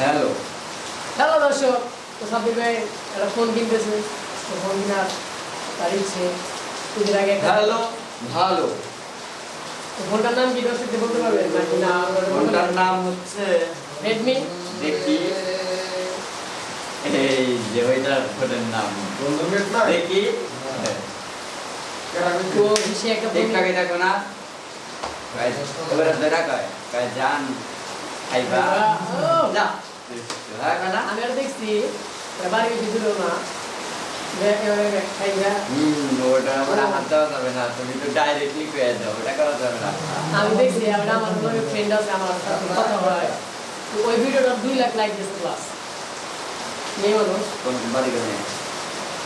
Hello hello দর্শক তো সাব্বির ভাই একটা ফোন কিনতেছে তো ফোন কেনার তার ইচ্ছে আগে হ্যালো ভালো তো ফোনটার নাম কি বলতে পারবেন? নাকি না ফোনটার নাম হচ্ছে রেডমি দেখি এই যে ওইটার ফোনের নাম। দেখি আমি দেখছি বাড়ি দিল না আমি দেখছি আমার ফ্রেন্ড আছে আমার কথা হয় ওই ভিডিওটা দুই লাখ লাইক দিয়েছে প্লাস মেয়ে মানুষ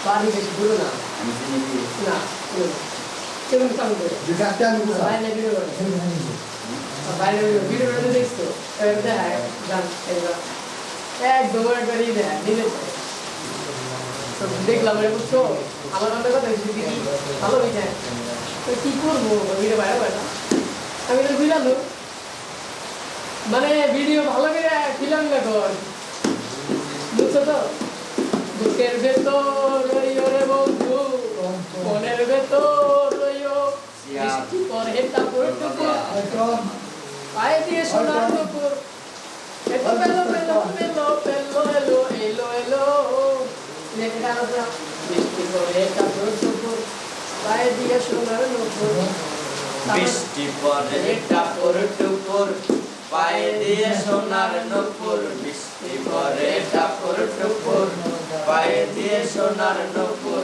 বাড়ি বেশি দূরে না। কেমন কাম করে বাইরে দেখছ? একদম একবার ই নিজে দেখলাম এটা বুঝছ আমার অন্য কথা হচ্ছে দিদি ভালো হয়েছে। তো কি করব? ভিডিও বাইরে বাইরে আমি তো বুঝলাম মানে ভিডিও ভালো করে ফিলাম না কর বুঝছ তো? বুকের ভেতর রইও রে বন্ধু, মনের ভেতর রইও। বৃষ্টি পরে টুকুর পায়ে দিয়ে সোনার টুকুর এতো পেল পেল পেল পেল এলো এলো এলো। লেখে? বৃষ্টি পরে তারপর টুকুর পায়ে দিয়ে সোনার টুকুর বৃষ্টি পরে টাপুর টুপুর পায়ে দিয়ে সোনার নপুর বৃষ্টি পরে টাপুর টুপুর পায়ে দিয়ে সোনার নপুর,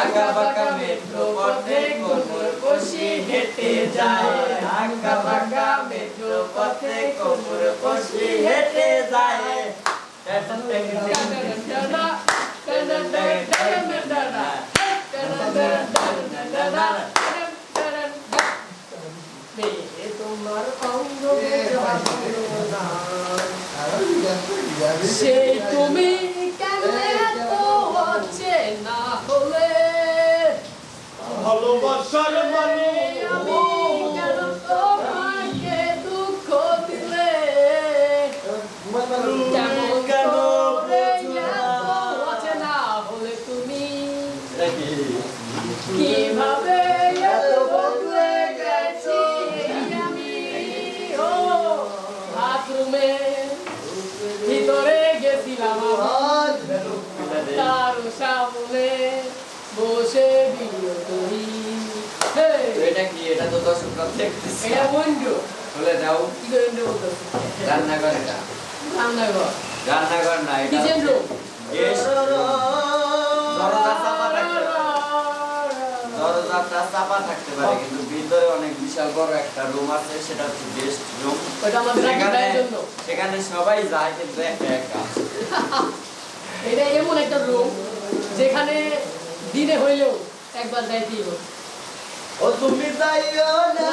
আগা বাঁকা মেট্রো পথে কোমর কষি হেঁটে যায়। আগা বাঁকা মেট্রো পথে কোমর কষি হেঁটে যায়। তোমার অঙ্গ সেই তুমি কেন এত অচেনা হলে ভালোবাসার মানে আমি কেন তোমাকে দুঃখ দিলে এত অচেনা হলে তুমি কীভাবে এটা কি এটা তো দর্শকরা দেখতেছে এটা বন্ধু। বলে দাও। কি করে বন্ধু রান্নাঘর এটা। রান্নাঘর। রান্নাঘর না এটা কিচেন রুম গেস্ট দরজা চাপা থাকতে পারে। দরজাটা চাপা থাকতে পারে কিন্তু ভিতরে অনেক বিশাল বড় একটা রুম আছে সেটা হচ্ছে গেস্ট রুম ওটা আমাদের রাখি সেখানে ভাইয়ের জন্য। সেখানে সবাই যায় কিন্তু একা একা। এটা এমন একটা রুম যেখানে দিনে হইলেও একবার যাইতেই হবে। ও তুমি যাইও না।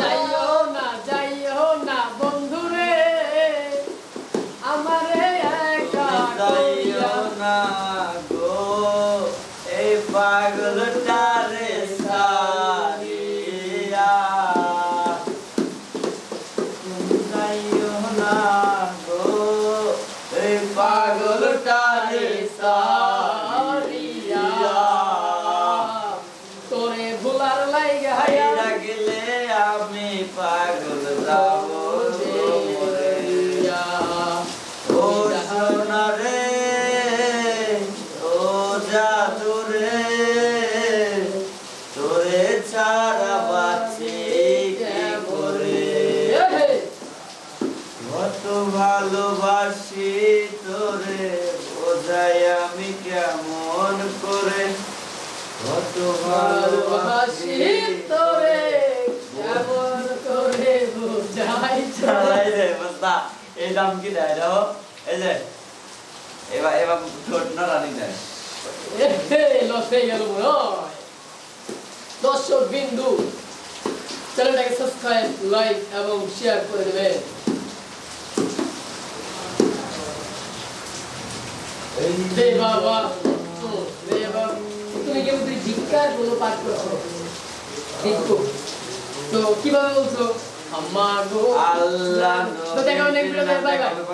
যাইও না যাইও না বন্ধুরে। আমারে একা যাইও না গো। এই পাগলটারে সারিয়া যাইও না হাইরা আমি পাগল যাব রে তোরে ছাড়া করে? ভালোবাসি তোরে আমি কেমন করে? কত ভালোবাসি ভালোবাসি কেমন করে বুঝাই চালাই রে বস্তা এই দাম কি দেয় রে এই যে এবার এবার ঠোঁট না রানি দেয়। এ হে, লস গেল দর্শক বিন্দু চ্যানেলটাকে সাবস্ক্রাইব লাইক এবং শেয়ার করে দেবেন রে বাবা রে বাবা তুমি কেমন ভিক্ষার কোনো পাঠ করছ ভিক্ষু তো কীভাবে বলছো? আমার আল্লাহ তো দেখা অনেক বাই বাই।